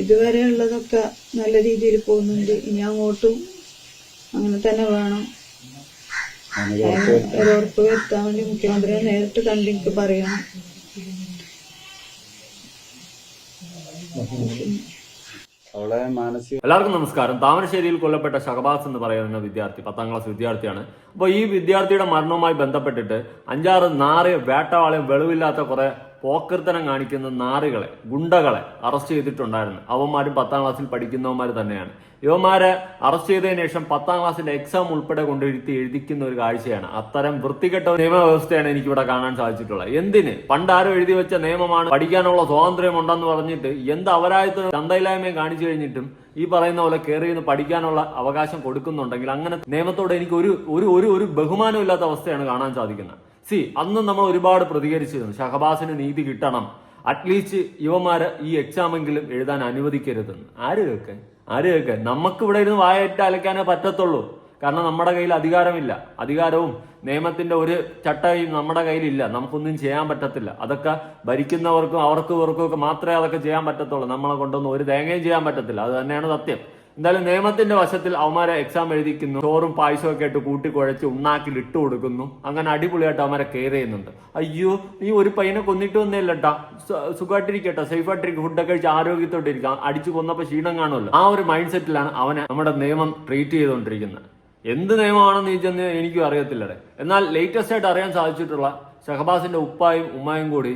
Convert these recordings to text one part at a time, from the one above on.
ഇതുവരെ ഉള്ളതൊക്കെ നല്ല രീതിയിൽ പോകുന്നുണ്ട്. ഇനി അങ്ങോട്ടും അങ്ങനെ തന്നെ വേണം. ഒരു ഉറപ്പ് വരുത്താൻ വേണ്ടി മുഖ്യമന്ത്രിയെ നേരിട്ട് കണ്ട് എനിക്ക് പറയണം. എല്ലാവർക്കും നമസ്കാരം. താമരശ്ശേരിയിൽ കൊല്ലപ്പെട്ട ഷഹബാസ് എന്ന് പറയുന്ന വിദ്യാർത്ഥി പത്താം ക്ലാസ് വിദ്യാർത്ഥിയാണ്. അപ്പോൾ ഈ വിദ്യാർത്ഥിയുടെ മരണവുമായി ബന്ധപ്പെട്ടിട്ട് അഞ്ചാറ് നാറ് വേട്ടവാളയും വെളിവില്ലാത്ത കുറെ പോക്കർത്തനം കാണിക്കുന്ന നാറുകളെ ഗുണ്ടകളെ അറസ്റ്റ് ചെയ്തിട്ടുണ്ടായിരുന്നു. അവന്മാരും പത്താം ക്ലാസ്സിൽ പഠിക്കുന്നവന്മാർ തന്നെയാണ്. ഇവന്മാരെ അറസ്റ്റ് ചെയ്തതിനു ശേഷം പത്താം ക്ലാസ്സിന്റെ എക്സാം ഉൾപ്പെടെ കൊണ്ടിരുത്തി എഴുതിക്കുന്ന ഒരു കാഴ്ചയാണ്. അത്തരം വൃത്തികെട്ട നിയമവ്യവസ്ഥയാണ് എനിക്ക് ഇവിടെ കാണാൻ സാധിച്ചിട്ടുള്ളത്. എന്തിന്? പണ്ട് ആരോ എഴുതി വെച്ച നിയമമാണ് പഠിക്കാനുള്ള സ്വാതന്ത്ര്യം ഉണ്ടെന്ന് പറഞ്ഞിട്ട് എന്ത് അപരാധത്തെ ചന്തയില്ലായ്മയും കാണിച്ചു കഴിഞ്ഞിട്ടും ഈ പറയുന്ന പോലെ കയറി നിന്ന് പഠിക്കാനുള്ള അവകാശം കൊടുക്കുന്നുണ്ടെങ്കിൽ അങ്ങനെ നിയമത്തോടെ എനിക്ക് ഒരു ഒരു ഒരു ഒരു ബഹുമാനം ഇല്ലാത്ത അവസ്ഥയാണ് കാണാൻ സാധിക്കുന്നത്. സി അന്ന് നമ്മൾ ഒരുപാട് പ്രതികരിച്ചിരുന്നു. ഷഹബാസിന് നീതി കിട്ടണം. അറ്റ്ലീസ്റ്റ് യുവമാര് ഈ എക്സാമെങ്കിലും എഴുതാൻ അനുവദിക്കരുതെന്ന്. ആര് കേൾക്കാൻ ആര് കേൾക്കാൻ നമുക്ക് ഇവിടെ ഇരുന്ന് വായറ്റ് അലക്കാനേ പറ്റത്തുള്ളൂ. കാരണം നമ്മുടെ കയ്യിൽ അധികാരമില്ല. അധികാരവും നിയമത്തിന്റെ ഒരു ചട്ടയും നമ്മുടെ കയ്യിലില്ല. നമുക്കൊന്നും ചെയ്യാൻ പറ്റത്തില്ല. അതൊക്കെ ഭരിക്കുന്നവർക്കും അവർക്കും ഇവർക്കും ഒക്കെ മാത്രമേ അതൊക്കെ ചെയ്യാൻ പറ്റത്തുള്ളൂ. നമ്മളെ കൊണ്ടൊന്നും ഒരു തേങ്ങയും ചെയ്യാൻ പറ്റത്തില്ല. അത് തന്നെയാണ് സത്യം. എന്തായാലും നിയമത്തിന്റെ വശത്തിൽ അവന്മാരെ എക്സാം എഴുതിക്കുന്നു. ചോറും പായസവും ഒക്കെ ഇട്ട് കൂട്ടി കുഴച്ച് ഉണ്ണാക്കിൽ ഇട്ട് കൊടുക്കുന്നു. അങ്ങനെ അടിപൊളിയായിട്ട് അവന്മാരെ കെയർ ചെയ്യുന്നുണ്ട്. അയ്യോ നീ ഒരു പയ്യനെ കൊന്നിട്ട് വന്നില്ലട്ടാ സുഖമായിട്ടിരിക്കട്ടെ സേഫായിട്ടിരിക്കും ഫുഡൊക്കെ കഴിച്ച് ആരോഗ്യത്തോടെ ഇരിക്കാം. അടിച്ചു കൊന്നപ്പോൾ ക്ഷീണം കാണുമല്ലോ. ആ ഒരു മൈൻഡ് സെറ്റിലാണ് അവനെ നമ്മുടെ നിയമം ട്രീറ്റ് ചെയ്തുകൊണ്ടിരിക്കുന്നത് എന്ത് നിയമമാണെന്ന് ചോദിച്ചെന്ന് എനിക്കും അറിയത്തില്ലേ എന്നാൽ ലേറ്റസ്റ്റ് ആയിട്ട് അറിയാൻ സാധിച്ചിട്ടുള്ള ഷഹബാസിന്റെ ഉപ്പായും ഉമ്മായും കൂടി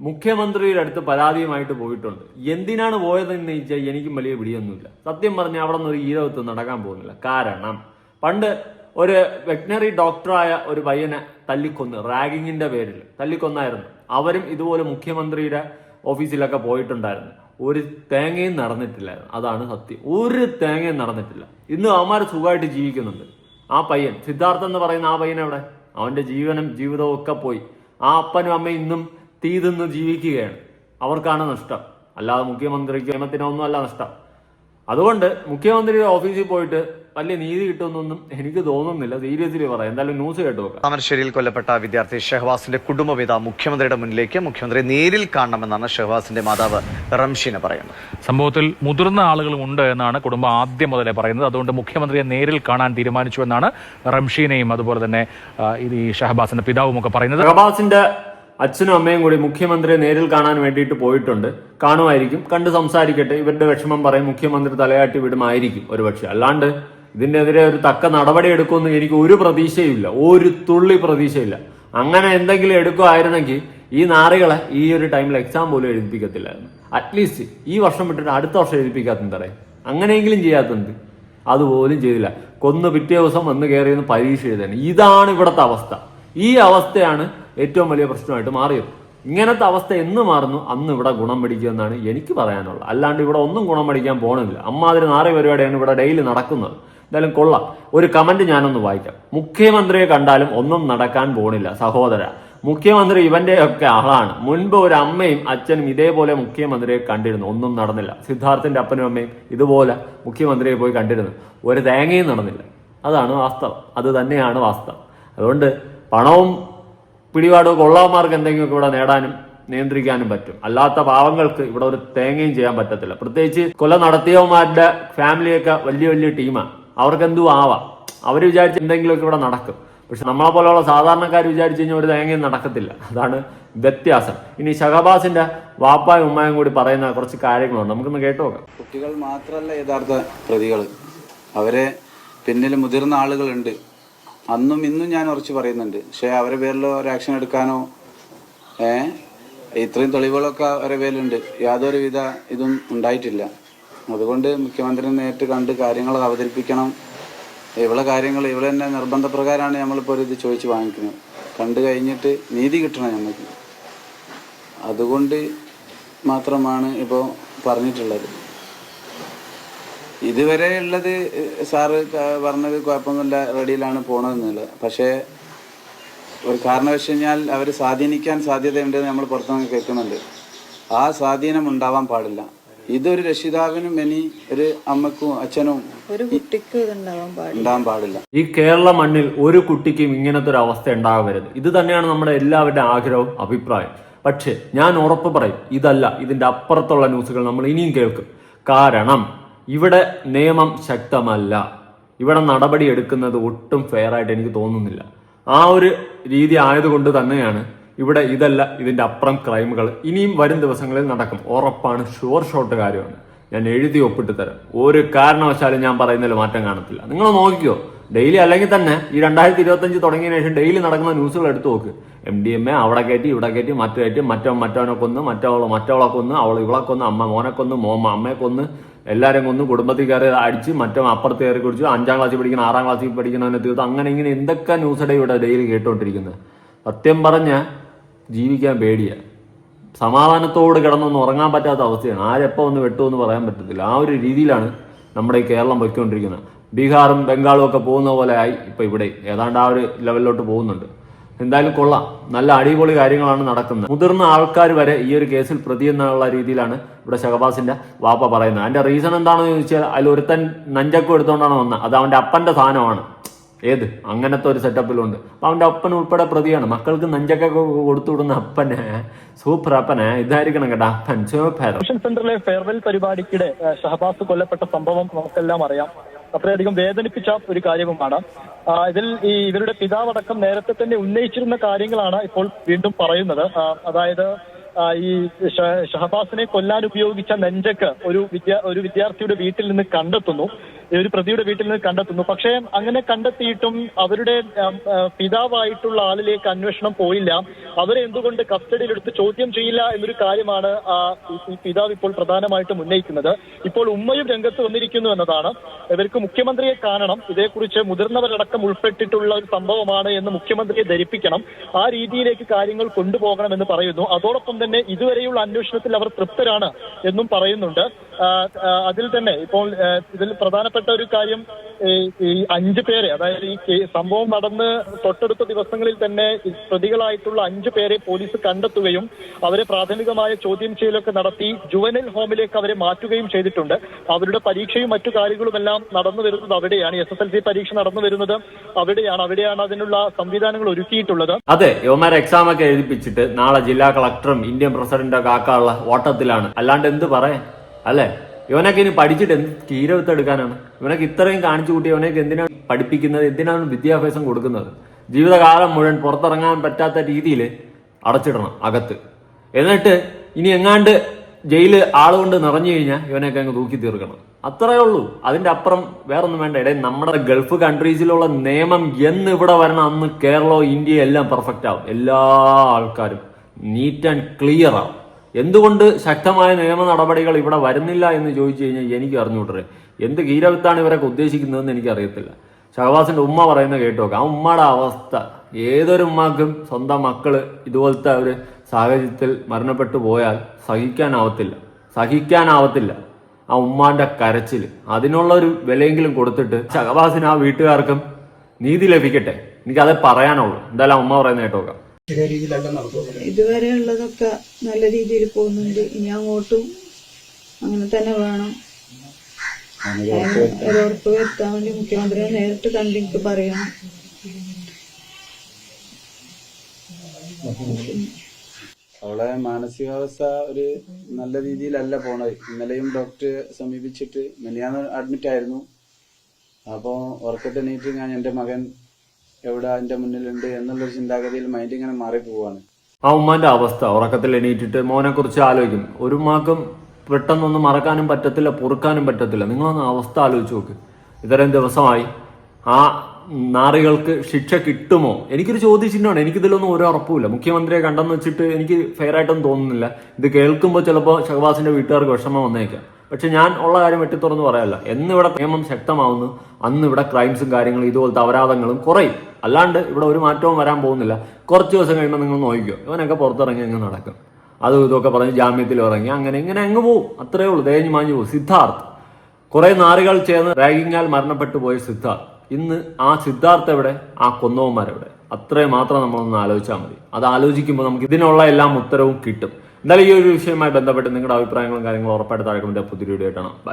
മുഖ്യമന്ത്രിയുടെ അടുത്ത് പരാതിയുമായിട്ട് പോയിട്ടുണ്ട്. എന്തിനാണ് പോയതെന്ന് ചോദിച്ചാൽ എനിക്കും വലിയ പിടിയൊന്നുമില്ല. സത്യം പറഞ്ഞാൽ അവിടെ നിന്ന് ഒരു ഈരവത്ത് നടക്കാൻ പോകുന്നില്ല. കാരണം പണ്ട് ഒരു വെറ്റിനറി ഡോക്ടറായ ഒരു പയ്യനെ തല്ലിക്കൊന്ന് റാഗിങ്ങിന്റെ പേരിൽ തല്ലിക്കൊന്നായിരുന്നു. അവരും ഇതുപോലെ മുഖ്യമന്ത്രിയുടെ ഓഫീസിലൊക്കെ പോയിട്ടുണ്ടായിരുന്നു. ഒരു തേങ്ങയും നടന്നിട്ടില്ലായിരുന്നു. അതാണ് സത്യം. ഒരു തേങ്ങയും നടന്നിട്ടില്ല. ഇന്ന് അവന്മാർ സുഖമായിട്ട് ജീവിക്കുന്നുണ്ട്. ആ പയ്യൻ സിദ്ധാർത്ഥ് എന്ന് പറയുന്ന ആ പയ്യൻ എവിടെ? അവന്റെ ജീവനും ജീവിതവും ഒക്കെ പോയി. ആ അപ്പനും അമ്മയും ഇന്നും തീ തിന്ന് ജീവിക്കുകയാണ്. അവർക്കാണ് നഷ്ടം. അല്ലാതെ മുഖ്യമന്ത്രിക്ക് നിയമത്തിനൊന്നും അല്ല നഷ്ടം. അതുകൊണ്ട് മുഖ്യമന്ത്രിയുടെ ഓഫീസിൽ പോയിട്ട് വലിയ നീതി കിട്ടുമെന്നൊന്നും എനിക്ക് തോന്നുന്നില്ല. സീരിയസ്ലി പറയാം. എന്തായാലും ന്യൂസ് കേട്ടു നോക്കാം. താമരശ്ശേരിയിൽ കൊല്ലപ്പെട്ട വിദ്യാർത്ഥി ഷെഹ്വാസിന്റെ കുടുംബപിത മുഖ്യമന്ത്രിയുടെ മുന്നിലേക്ക് മുഖ്യമന്ത്രി നേരിൽ കാണണമെന്നാണ് ഷെഹ്വാസിന്റെ മാതാവ് റംഷീന പറയുന്നത്. സംഭവത്തിൽ മുതിർന്ന ആളുകളും ഉണ്ട് എന്നാണ് കുടുംബം ആദ്യം മുതലേ പറയുന്നത്. അതുകൊണ്ട് മുഖ്യമന്ത്രിയെ നേരിൽ കാണാൻ തീരുമാനിച്ചു എന്നാണ് റംഷീനയും അതുപോലെ തന്നെ ഈ ഷഹബാസിന്റെ പിതാവും ഒക്കെ പറയുന്നത്. ഷഹബാസിന്റെ അച്ഛനും അമ്മയും കൂടി മുഖ്യമന്ത്രിയെ നേരിൽ കാണാൻ വേണ്ടിയിട്ട് പോയിട്ടുണ്ട്. കാണുമായിരിക്കും. കണ്ട് സംസാരിക്കട്ടെ. ഇവരുടെ വിഷമം പറയും മുഖ്യമന്ത്രി തലയാട്ടി വിടുമായിരിക്കും ഒരുപക്ഷെ. അല്ലാണ്ട് ഇതിനെതിരെ ഒരു തക്ക നടപടി എടുക്കുമെന്ന് എനിക്ക് ഒരു പ്രതീക്ഷയില്ല ഒരു തുള്ളി പ്രതീക്ഷയില്ല. അങ്ങനെ എന്തെങ്കിലും എടുക്കുമായിരുന്നെങ്കിൽ ഈ നാറികളെ ഈ ഒരു ടൈമിൽ എക്സാം പോലും എഴുതിപ്പിക്കത്തില്ലായിരുന്നു. അറ്റ്ലീസ്റ്റ് ഈ വർഷം വിട്ടിട്ട് അടുത്ത വർഷം എഴുതിപ്പിക്കാത്തതറേ അങ്ങനെയെങ്കിലും ചെയ്യാത്തത് അതുപോലും ചെയ്തില്ല. കൊന്ന് പിറ്റേ ദിവസം വന്ന് കയറിയെന്ന് പരീക്ഷ എഴുതാൻ ഇതാണ് ഇവിടുത്തെ അവസ്ഥ. ഈ അവസ്ഥയാണ് ഏറ്റവും വലിയ പ്രശ്നമായിട്ട് മാറിയത് ഇങ്ങനത്തെ അവസ്ഥ എന്ന് മാറുന്നു അന്ന് ഇവിടെ ഗുണം പിടിക്കുമെന്നാണ് എനിക്ക് പറയാനുള്ളത്. അല്ലാണ്ട് ഇവിടെ ഒന്നും ഗുണം പഠിക്കാൻ പോകണില്ല അമ്മാതിരി നാറിയ പരിപാടിയാണ് ഇവിടെ ഡെയിലി നടക്കുന്നത്. എന്തായാലും കൊള്ളാം. ഒരു കമന്റ് ഞാനൊന്ന് വായിക്കാം. മുഖ്യമന്ത്രിയെ കണ്ടാലും ഒന്നും നടക്കാൻ പോണില്ല സഹോദര. മുഖ്യമന്ത്രി ഇവന്റെ ഒക്കെ ആളാണ്. മുൻപ് ഒരു അമ്മയും അച്ഛനും ഇതേപോലെ മുഖ്യമന്ത്രിയെ കണ്ടിരുന്നു. ഒന്നും നടന്നില്ല. സിദ്ധാർത്ഥന്റെ അപ്പനും അമ്മയും ഇതുപോലെ മുഖ്യമന്ത്രിയെ പോയി കണ്ടിരുന്നു. ഒരു തേങ്ങയും നടന്നില്ല. അതാണ് വാസ്തവം. അത് തന്നെയാണ് വാസ്തവം. അതുകൊണ്ട് പണവും പിടിപാടോ കൊള്ളവന്മാർക്ക് എന്തെങ്കിലുമൊക്കെ ഇവിടെ നേടാനും നിയന്ത്രിക്കാനും പറ്റും. അല്ലാത്ത പാവങ്ങൾക്ക് ഇവിടെ ഒരു തേങ്ങയും ചെയ്യാൻ പറ്റത്തില്ല. പ്രത്യേകിച്ച് കൊല നടത്തിയവന്മാരുടെ ഫാമിലിയൊക്കെ വലിയ വലിയ ടീമാണ് അവർക്ക് എന്തും ആവാം. അവർ വിചാരിച്ച എന്തെങ്കിലുമൊക്കെ ഇവിടെ നടക്കും. പക്ഷെ നമ്മളെ പോലെയുള്ള സാധാരണക്കാർ വിചാരിച്ചു കഴിഞ്ഞാൽ ഒരു തേങ്ങയും നടക്കത്തില്ല. അതാണ് വ്യത്യാസം. ഇനി ഷഹബാസിന്റെ വാപ്പായും ഉമ്മായും കൂടി പറയുന്ന കുറച്ച് കാര്യങ്ങളുണ്ട്. നമുക്കൊന്ന് കേട്ടു നോക്കാം. കുട്ടികൾ മാത്രമല്ല യഥാർത്ഥ പ്രതികൾ അവരെ പിന്നിൽ മുതിർന്ന ആളുകളുണ്ട്. അന്നും ഇന്നും ഞാൻ ഉറച്ചു പറയുന്നുണ്ട്. പക്ഷേ അവരെ പേരിൽ ഒരു ആക്ഷൻ എടുക്കാനോ ഏ ഇത്രയും തെളിവുകളൊക്കെ അവരെ പേരിലുണ്ട്. യാതൊരുവിധ ഇതും ഉണ്ടായിട്ടില്ല. അതുകൊണ്ട് മുഖ്യമന്ത്രി നേരിട്ട് കണ്ട് കാര്യങ്ങൾ അവതരിപ്പിക്കണം. ഇവിടെ കാര്യങ്ങൾ ഇവിടെ തന്നെ നിർബന്ധപ്രകാരമാണ് നമ്മളിപ്പോൾ ഒരു ഇത് ചോദിച്ച് വാങ്ങിക്കുന്നത്. കണ്ടു കഴിഞ്ഞിട്ട് നീതി കിട്ടണം നമുക്ക് അതുകൊണ്ട് മാത്രമാണ് ഇപ്പോൾ പറഞ്ഞിട്ടുള്ളത്. ഇതുവരെ ഉള്ളത് സാറ് പറഞ്ഞത് കുഴപ്പമൊന്നുമില്ല റെഡിയിലാണ് പോണതെന്നുള്ളത്. പക്ഷേ ഒരു കാരണവശാൽ കഴിഞ്ഞാൽ അവർ സ്വാധീനിക്കാൻ സാധ്യതയുണ്ടെന്ന് നമ്മൾ പുറത്തുനിന്ന് കേൾക്കുന്നുണ്ട്. ആ സ്വാധീനം ഉണ്ടാവാൻ പാടില്ല. ഇതൊരു രക്ഷിതാവിനും ഇനി ഒരു അമ്മക്കും അച്ഛനും ഒരു കുട്ടിക്ക് ഉണ്ടാവാൻ പാടില്ല. ഈ കേരള മണ്ണിൽ ഒരു കുട്ടിക്കും ഇങ്ങനത്തെ ഒരു അവസ്ഥ ഉണ്ടാകരുത് ഇത് തന്നെയാണ് നമ്മുടെ എല്ലാവരുടെ ആഗ്രഹവും അഭിപ്രായം. പക്ഷേ ഞാൻ ഉറപ്പ് പറയും ഇതല്ല ഇതിന്റെ അപ്പുറത്തുള്ള ന്യൂസുകൾ നമ്മൾ ഇനിയും കേൾക്കും. കാരണം ഇവിടെ നിയമം ശക്തമല്ല. ഇവിടെ നടപടി എടുക്കുന്നത് ഒട്ടും ഫെയർ ആയിട്ട് എനിക്ക് തോന്നുന്നില്ല. ആ ഒരു രീതി ആയതുകൊണ്ട് തന്നെയാണ് ഇവിടെ ഇതല്ല ഇതിന്റെ അപ്പുറം ക്രൈമുകൾ. ഇനിയും വരും ദിവസങ്ങളിൽ നടക്കും. ഉറപ്പാണ്. ഷുവർ ഷോട്ട് കാര്യമാണ്. ഞാൻ എഴുതി ഒപ്പിട്ട് തരാം. ഒരു കാരണവശാലും ഞാൻ പറയുന്നതിൽ മാറ്റം കാണത്തില്ല. നിങ്ങൾ നോക്കിയോ ഡെയിലി അല്ലെങ്കിൽ തന്നെ ഈ രണ്ടായിരത്തി ഇരുപത്തഞ്ച് തുടങ്ങിയ ശേഷം ഡെയിലി നടക്കുന്ന ന്യൂസുകൾ എടുത്തു നോക്ക്. എം ഡി എം എ അവിടെ കയറ്റി ഇവിടെ കയറ്റി മറ്റു കയറ്റി മറ്റോ മറ്റവനെ കൊന്ന് മറ്റവളെ മറ്റവളെ കൊന്ന് അവൾ ഇവളെ കൊന്ന് അമ്മ മോനെ കൊന്ന് മോമ്മ അമ്മയെ കൊന്ന് എല്ലാവരും കൊന്നു കുടുംബത്തിൽ കയറി അടിച്ച് മറ്റും അപ്പുറത്ത് കയറി കുടിച്ചു അഞ്ചാം ക്ലാസ്സിൽ പഠിക്കുന്ന ആറാം ക്ലാസ്സിൽ പഠിക്കുന്നവനെ തീർത്ത് അങ്ങനെ ഇങ്ങനെ എന്തൊക്കെ ന്യൂസ് ഇവിടെ ഡെയിലി കേട്ടുകൊണ്ടിരിക്കുന്നത് സത്യം പറഞ്ഞ ജീവിക്കാൻ പേടിയ. സമാധാനത്തോട് കിടന്നൊന്നും ഉറങ്ങാൻ പറ്റാത്ത അവസ്ഥയാണ്. ആരെപ്പോൾ ഒന്ന് വെട്ടുമെന്ന് പറയാൻ പറ്റത്തില്ല. ആ ഒരു രീതിയിലാണ് നമ്മുടെ ഈ കേരളം പൊയ്ക്കൊണ്ടിരിക്കുന്നത്. ബീഹാറും ബംഗാളും ഒക്കെ പോകുന്ന പോലെ ആയി ഇപ്പൊ ഇവിടെ. ഏതാണ്ട് ആ ഒരു ലെവലിലോട്ട് പോകുന്നുണ്ട്. എന്തായാലും കൊള്ളാം. നല്ല അടിപൊളി കാര്യങ്ങളാണ് നടക്കുന്നത്. മുതിർന്ന ആൾക്കാർ വരെ ഈ ഒരു കേസിൽ പ്രതി എന്നുള്ള രീതിയിലാണ് ഇവിടെ ഷഹബാസിന്റെ വാപ്പ പറയുന്നത്. അതിന്റെ റീസൺ എന്താണെന്ന് ചോദിച്ചാൽ അതിൽ ഒരുത്തൻ നഞ്ചക്കും എടുത്തുകൊണ്ടാണ് വന്നത്. അത് അവന്റെ അപ്പന്റെ സാധനമാണ്. ഏത്? അങ്ങനത്തെ ഒരു സെറ്റപ്പിലുണ്ട് അപ്പൊ അവന്റെ അപ്പൻ ഉൾപ്പെടെ പ്രതിയാണ്. മക്കൾക്ക് നഞ്ചക്കൊക്കെ കൊടുത്തു വിടുന്ന അപ്പനെ സൂപ്പർ അപ്പനെ ഇതായിരിക്കണം കേട്ടോ അപ്പൻ. സൂപ്പർ സെന്ററിലെ ഫെയർവെൽ പരിപാടിക്കിടെ ഷഹബാസ് കൊല്ലപ്പെട്ട സംഭവം നമുക്കെല്ലാം അറിയാം. അത്രയധികം വേദനിപ്പിച്ച ഒരു കാര്യവുമാണ്. ഇതിൽ ഈ ഇവരുടെ പിതാവടക്കം നേരത്തെ തന്നെ ഉന്നയിച്ചിരുന്ന കാര്യങ്ങളാണ് ഇപ്പോൾ വീണ്ടും പറയുന്നത്. അതായത് ഈ ഷഹബാസിനെ കൊല്ലാൻ ഉപയോഗിച്ച നെഞ്ചക്ക് ഒരു ഒരു വിദ്യാർത്ഥിയുടെ വീട്ടിൽ നിന്ന് കണ്ടെത്തുന്നു. ഒരു പ്രതിയുടെ വീട്ടിൽ നിന്ന് കണ്ടെത്തുന്നു. പക്ഷേ അങ്ങനെ കണ്ടെത്തിയിട്ടും അവരുടെ പിതാവായിട്ടുള്ള ആളിലേക്ക് അന്വേഷണം പോയില്ല. അവരെ എന്തുകൊണ്ട് കസ്റ്റഡിയിലെടുത്ത് ചോദ്യം ചെയ്യില്ല എന്നൊരു കാര്യമാണ് പിതാവ് ഇപ്പോൾ പ്രധാനമായിട്ടും ഉന്നയിക്കുന്നത്. ഇപ്പോൾ ഉമ്മയും രംഗത്ത് വന്നിരിക്കുന്നു എന്നതാണ്. ഇവർക്ക് മുഖ്യമന്ത്രിയെ കാണണം. ഇതേക്കുറിച്ച് മുതിർന്നവരടക്കം ഉൾപ്പെട്ടിട്ടുള്ള ഒരു സംഭവമാണ് എന്ന് മുഖ്യമന്ത്രിയെ ധരിപ്പിക്കണം. ആ രീതിയിലേക്ക് കാര്യങ്ങൾ കൊണ്ടുപോകണം എന്ന് പറയുന്നു. അതോടൊപ്പം തന്നെ ഇതുവരെയുള്ള അന്വേഷണത്തിൽ അവർ തൃപ്തരാണ് എന്നും പറയുന്നുണ്ട്. അതിൽ തന്നെ ഇപ്പോൾ ഇതിൽ പ്രധാനപ്പെട്ട ഒരു കാര്യം ഈ അഞ്ചു പേരെ അതായത് ഈ സംഭവം നടന്ന് തൊട്ടടുത്ത ദിവസങ്ങളിൽ തന്നെ പ്രതികളായിട്ടുള്ള അഞ്ചു പേരെ പോലീസ് കണ്ടെത്തുകയും അവരെ പ്രാഥമികമായ ചോദ്യം ചെയ്യലൊക്കെ നടത്തി ജുവനൽ ഹോമിലേക്ക് അവരെ മാറ്റുകയും ചെയ്തിട്ടുണ്ട്. അവരുടെ പരീക്ഷയും മറ്റു കാര്യങ്ങളുമെല്ലാം നടന്നു വരുന്നത് അവിടെയാണ്. എസ് എസ് എൽ സി പരീക്ഷ നടന്നു വരുന്നത് അവിടെയാണ്. അവിടെയാണ് അതിനുള്ള സംവിധാനങ്ങൾ ഒരുക്കിയിട്ടുള്ളത്. അതെ യുവമാരെ എക്സാം ഒക്കെ എഴുതിപ്പിച്ചിട്ട് നാളെ ജില്ലാ കളക്ടറും ഇന്ത്യൻ പ്രസിഡന്റും ഒക്കെ ആക്കാനുള്ള ഓട്ടത്തിലാണ്. അല്ലാണ്ട് എന്ത് പറയാൻ? അല്ലേ? ഇവനൊക്കെ ഇനി പഠിച്ചിട്ട് എന്ത് തീരവത്ത് എടുക്കാനാണ് ഇവനൊക്കെ ഇത്രയും കാണിച്ചു കൂട്ടി ഇവനൊക്കെ എന്തിനാണ് പഠിപ്പിക്കുന്നത്? എന്തിനാണ് വിദ്യാഭ്യാസം കൊടുക്കുന്നത്? ജീവിതകാലം മുഴുവൻ പുറത്തിറങ്ങാൻ പറ്റാത്ത രീതിയിൽ അടച്ചിടണം അകത്ത്. എന്നിട്ട് ഇനി എങ്ങാണ്ട് ജയിൽ ആളുകൊണ്ട് നിറഞ്ഞു കഴിഞ്ഞാൽ ഇവനൊക്കെ അങ്ങ് തൂക്കി തീർക്കണം. അത്രേ ഉള്ളൂ. അതിന്റെ അപ്പുറം വേറൊന്നും വേണ്ട. ഇടയിൽ നമ്മുടെ ഗൾഫ് കൺട്രീസിലുള്ള നിയമം എന്ന് ഇവിടെ വരണം. അന്ന് കേരളവും ഇന്ത്യയും എല്ലാം പെർഫെക്റ്റ് ആവും. എല്ലാ ആൾക്കാരും നീറ്റ് ആൻഡ് ക്ലിയർ ആവും. എന്തുകൊണ്ട് ശക്തമായ നിയമ നടപടികൾ ഇവിടെ വരുന്നില്ല എന്ന് ചോദിച്ചു കഴിഞ്ഞാൽ എനിക്ക് അറിഞ്ഞുകൂട്ടരെ എന്ത് കീരവിത്താണ് ഇവരൊക്കെ ഉദ്ദേശിക്കുന്നതെന്ന് എനിക്ക് അറിയത്തില്ല. ഷഹബാസിന്റെ ഉമ്മ പറയുന്ന കേട്ടോക്കെ. ആ ഉമ്മയുടെ അവസ്ഥ. ഏതൊരു ഉമ്മാക്കും സ്വന്തം മക്കൾ ഇതുപോലത്തെ ഒരു സാഹചര്യത്തിൽ മരണപ്പെട്ടു പോയാൽ സഹിക്കാനാവത്തില്ല. സഹിക്കാനാവത്തില്ല. ആ ഉമ്മാന്റെ കരച്ചിൽ അതിനുള്ള ഒരു വിലയെങ്കിലും കൊടുത്തിട്ട് ഷഹബാസിന് ആ വീട്ടുകാർക്കും നീതി ലഭിക്കട്ടെ. എനിക്കത് പറയാനുള്ളൂ. എന്തായാലും ഉമ്മ പറയുന്ന കേട്ടോക്കാം. ഇതുവരെ ഉള്ളതൊക്കെ നല്ല രീതിയിൽ പോകുന്നുണ്ട്. ഇനി അങ്ങോട്ടും അങ്ങനെ തന്നെ വേണം. ഒരു ഉറപ്പ് വരുത്താൻ വേണ്ടി മുഖ്യമന്ത്രിയെ നേരിട്ട് കണ്ട് എനിക്ക് പറയണം. അവളെ മാനസികാവസ്ഥ ഒരു നല്ല രീതിയിലല്ല പോണത്. ഇന്നലെയും ഡോക്ടറെ സമീപിച്ചിട്ട് മിനിയാന്ന് അഡ്മിറ്റ് ആയിരുന്നു. അപ്പോൾ ഉറക്കത്തെണീറ്റ് ഞാൻ എന്റെ മകൻ എവിടെ എന്റെ മുന്നിലുണ്ട് എന്നുള്ളൊരു ചിന്താഗതിയിൽ മൈൻഡ് ഇങ്ങനെ മാറിപ്പോവാണ്. ആ ഉമ്മാന്റെ അവസ്ഥ ഉറക്കത്തിൽ എണീറ്റിട്ട് മോനെ കുറിച്ച് ആലോചിക്കും. ഒരു ഉമ്മാക്കും പെട്ടെന്നൊന്നും മറക്കാനും പറ്റത്തില്ല പൊറുക്കാനും പറ്റത്തില്ല. നിങ്ങളൊന്ന് അവസ്ഥ ആലോചിച്ച് നോക്ക്. ഇത്രയും ദിവസമായി ആ നാറികൾക്ക് ശിക്ഷ കിട്ടുമോ? എനിക്കൊരു ചോദ്യചിഹ്നമാണ്. എനിക്കിതിലൊന്നും ഒരു ഉറപ്പുമില്ല. മുഖ്യമന്ത്രിയെ കണ്ടെന്ന് വെച്ചിട്ട് എനിക്ക് ഫെയർ ആയിട്ടൊന്നും തോന്നുന്നില്ല. ഇത് കേൾക്കുമ്പോൾ ചിലപ്പോൾ ഷഹബാസിന്റെ വീട്ടുകാർക്ക് വിഷമം വന്നേക്കാം. പക്ഷെ ഞാൻ ഉള്ള കാര്യം വെട്ടിത്തുറന്ന് പറയല്ല. എന്നിവിടെ നിയമം ശക്തമാവുന്നു. അന്ന് ഇവിടെ ക്രൈംസും കാര്യങ്ങളും ഇതുപോലത്തെ അപരാധങ്ങളും കുറയും. അല്ലാണ്ട് ഇവിടെ ഒരു മാറ്റവും വരാൻ പോകുന്നില്ല. കുറച്ച് ദിവസം കഴിയുമ്പോൾ നിങ്ങൾ നോക്കിക്കോ. ഇവനൊക്കെ പുറത്തിറങ്ങി അങ്ങ് നടക്കും. അതും ഇതൊക്കെ പറഞ്ഞ് ജാമ്യത്തിൽ ഇറങ്ങി. അങ്ങനെ ഇങ്ങനെ അങ്ങ് പോവും. അത്രയേ ഉള്ളൂ. തേഞ്ഞു മാഞ്ഞു പോകും സിദ്ധാർത്ഥ്. കുറേ നാറുകൾ ചേർന്ന് റാഗിങ്ങാൽ മരണപ്പെട്ടു പോയ സിദ്ധാർത്ഥ്. ഇന്ന് ആ സിദ്ധാർത്ഥ എവിടെ? ആ കൊന്നവന്മാരെവിടെ അത്രേ മാത്രം നമ്മളൊന്ന് ആലോചിച്ചാൽ മതി. അത് ആലോചിക്കുമ്പോൾ നമുക്ക് ഇതിനുള്ള എല്ലാം ഉത്തരവും കിട്ടും. എന്തായാലും ഈ ഒരു വിഷയവുമായി ബന്ധപ്പെട്ട് നിങ്ങളുടെ അഭിപ്രായങ്ങളും കാര്യങ്ങളും ഉറപ്പായിട്ട് താഴെ പുതിയ വീഡിയോ ആയിട്ടാണ്